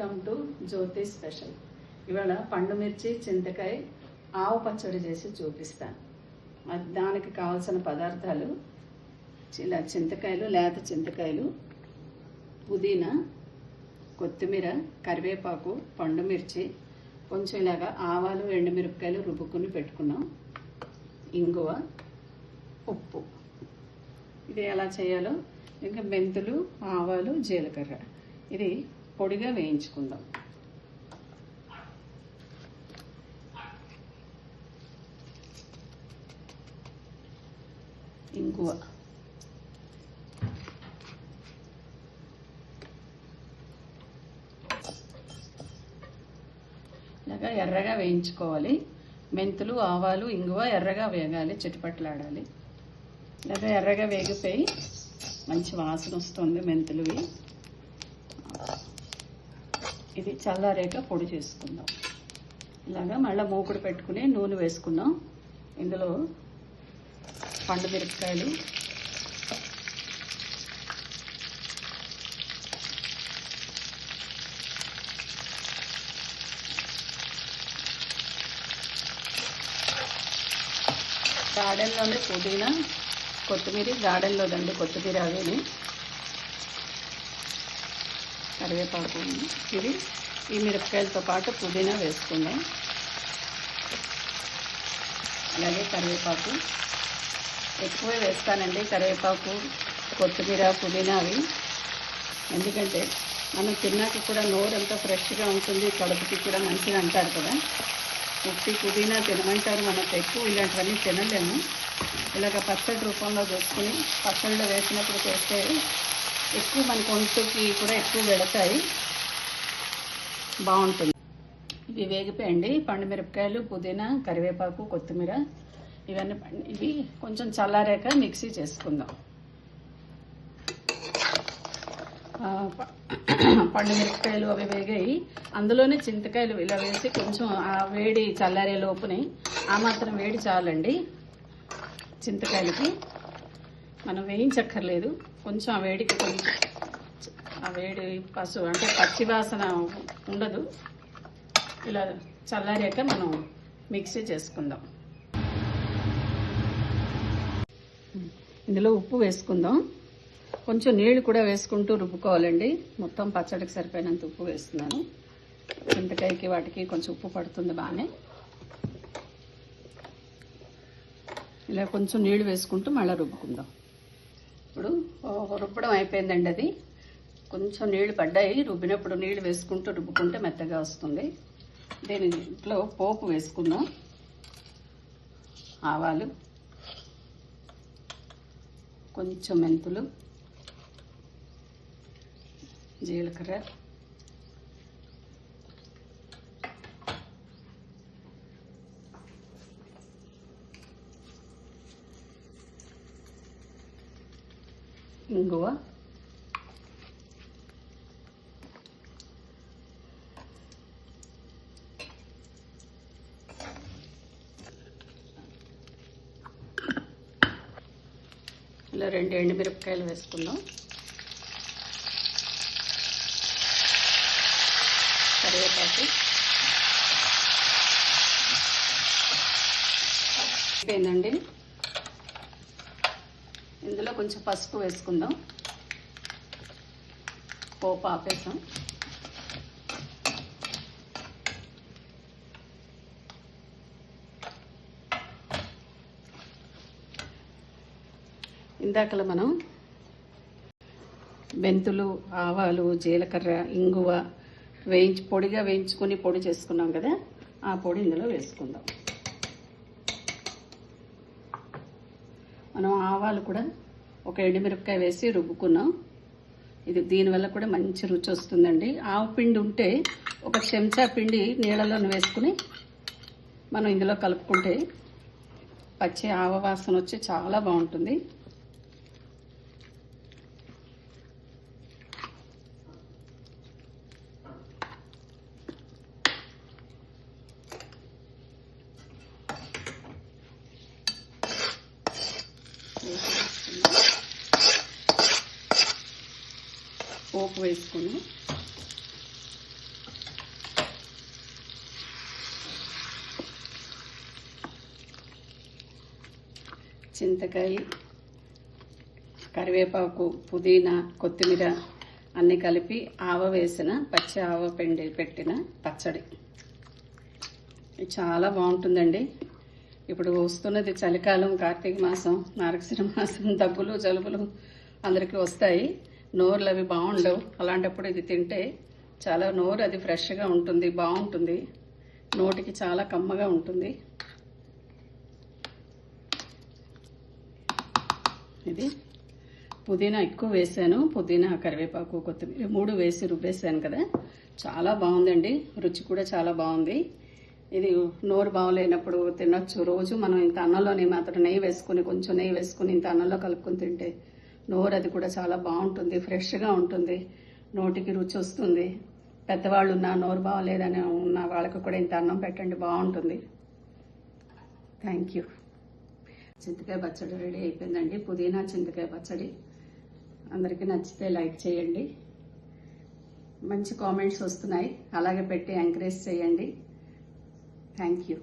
Welcome to Jyothi special. ఇవాళ పండు మిర్చి చింతకాయ ఆవు పచ్చడి చేసి చూపిస్తాను. దానికి కావాల్సిన పదార్థాలు ఇలా చింతకాయలు లేత చింతకాయలు పుదీనా కొత్తిమీర కరివేపాకు పండు మిర్చి కొంచెం ఇలాగా ఆవాలు ఎండుమిరపకాయలు రుబ్బుకుని పెట్టుకున్నాం. ఇంగువ ఉప్పు. ఇది ఎలా చేయాలో? ఇంకా మెంతులు ఆవాలు జీలకర్ర. ఇది పొడిగా వేయించుకుందాం. ఇంగువ. ఇలాగా ఎర్రగా వేయించుకోవాలి. మెంతులు ఆవాలు ఇంగువ ఎర్రగా వేగాలి చిటపట్లాడాలి. ఇలాగా ఎర్రగా వేగిపోయి మంచి వాసన వస్తుంది మెంతులువి. ఇది చల్లారేక పొడి చేసుకుందాం. ఇలాగా మళ్ళీ మూకుడు పెట్టుకుని నూనె వేసుకుందాం. ఇందులో పండు మిరపకాయలు గార్డెన్లోనే పుదీనా కొత్తిమీర గార్డెన్లోదండి కొత్తిమీర అవేని కరివేపాకు ఇది. ఈ మిరపకాయలతో పాటు పుదీనా వేసుకుందాం. అలాగే కరివేపాకు. ఎక్కువే వేస్తానండి కరివేపాకు కొత్తిమీర పుదీనా అవి. ఎందుకంటే మనం తిన్నాక కూడా నోరు ఎంత ఫ్రెష్గా ఉంటుంది కడుపుకి కూడా మంచిది అంటారు కదా. ఉప్పి పుదీనా తినమంటారు మనకు ఎక్కువ ఇలాంటివన్నీ తినలేము. ఇలాగ పచ్చడి రూపంలో చేసుకుని పచ్చళ్ళు వేసినప్పుడు చేస్తే ఎక్కువ మన ఒంటికి కూడా ఎక్కువ వెళతాయి బాగుంటుంది. ఇవి వేగిపోయండి. పండు మిరపకాయలు పుదీనా కరివేపాకు కొత్తిమీర ఇవన్నీ ఇవి కొంచెం చల్లారాక మిక్సీ చేసుకుందాం. పండు మిరపకాయలు అవి వేగాయి. అందులోనే చింతకాయలు ఇలా వేసి కొంచెం ఆ వేడి చల్లారే లోపుని ఆ మాత్రం వేడి చాలండి. చింతకాయలకి. మనం వేయించక్కర్లేదు. కొంచెం ఆ వేడికి కొంచెం ఆ వేడి పసు అంటే పచ్చి వాసన ఉండదు. ఇలా చల్లారాక మనం మిక్సీ చేసుకుందాం. ఇందులో ఉప్పు వేసుకుందాం. కొంచెం నీళ్ళు కూడా వేసుకుంటూ రుబ్బుకోవాలండి. మొత్తం పచ్చడికి సరిపోయినంత ఉప్పు వేస్తున్నాను. చింతకాయకి వాటికి కొంచెం ఉప్పు పడుతుంది బాగానే. ఇలా కొంచెం నీళ్ళు వేసుకుంటూ మళ్ళీ రుబ్బుకుందాం. ఇప్పుడు రుబ్బడం అయిపోయిందండి అది. కొంచెం నీళ్ళు పడ్డాయి. రుబ్బినప్పుడు నీళ్ళు వేసుకుంటూ రుబ్బుకుంటే మెత్తగా వస్తుంది. దీని ఇంట్లో పోపు వేసుకుందాం. ఆవాలు కొంచెం మెంతులు జీలకర్ర ఇంగువ. ఇలా రెండు ఎండుమిరపకాయలు వేసుకుందాం. కరివేపాకు. అయిపోయిందండి. కొంచెం పసుపు వేసుకుందాం. పోపు ఆపేసాం ఇందాకలా మనం మెంతులు ఆవాలు జీలకర్ర ఇంగువ వేయించి పొడిగా వేయించుకొని పొడి చేసుకున్నాం కదా ఆ పొడి ఇందులో వేసుకుందాం. మనం ఆవాలు కూడా ఒక ఎండుమిరపకాయ వేసి రుబ్బుకున్నాం. ఇది దీనివల్ల కూడా మంచి రుచి వస్తుందండి. ఆవు పిండి ఉంటే ఒక చెంచా పిండి నీళ్ళలో వేసుకుని మనం ఇందులో కలుపుకుంటే పచ్చి ఆవ వాసన వచ్చి చాలా బాగుంటుంది. పోపు వేసుకుని చింతకాయ కరివేపాకు పుదీనా కొత్తిమీర అన్నీ కలిపి ఆవ వేసిన పచ్చి ఆవ పిండి పెట్టిన పచ్చడి. చాలా బాగుంటుందండి. ఇప్పుడు వస్తున్నది చలికాలం కార్తీక మాసం నారకసిన మాసం దగ్గులు జలుబులు అందరికీ వస్తాయి. నోరులు అవి బాగుండవు. అలాంటప్పుడు ఇది తింటే చాలా నోరు అది ఫ్రెష్గా ఉంటుంది బాగుంటుంది. నోటికి చాలా కమ్మగా ఉంటుంది. ఇది పుదీనా ఎక్కువ వేసాను. పుదీనా కరివేపాకు కొత్తిమీర మూడు వేసి రుబ్బేసాను కదా. చాలా బాగుందండి. రుచి కూడా చాలా బాగుంది. ఇది నోరు బాగలేనప్పుడు తినొచ్చు. రోజు మనం ఇంత అన్నంలోనే మాత్రం నెయ్యి వేసుకుని కొంచెం నెయ్యి వేసుకుని ఇంత అన్నంలో కలుపుకొని తింటే నోరు అది కూడా చాలా బాగుంటుంది ఫ్రెష్గా ఉంటుంది నోటికి రుచి వస్తుంది. పెద్దవాళ్ళు ఉన్న నోరు బాగలేదని ఉన్న వాళ్ళకి కూడా ఇంత అన్నం పెట్టండి బాగుంటుంది. Thank you. చింతకాయ పచ్చడి రెడీ అయిపోయిందండి. పుదీనా చింతకాయ పచ్చడి. అందరికీ నచ్చితే లైక్ చేయండి. మంచి కామెంట్స్ వస్తున్నాయి. అలాగే పెట్టి ఎంకరేజ్ చేయండి. Thank you.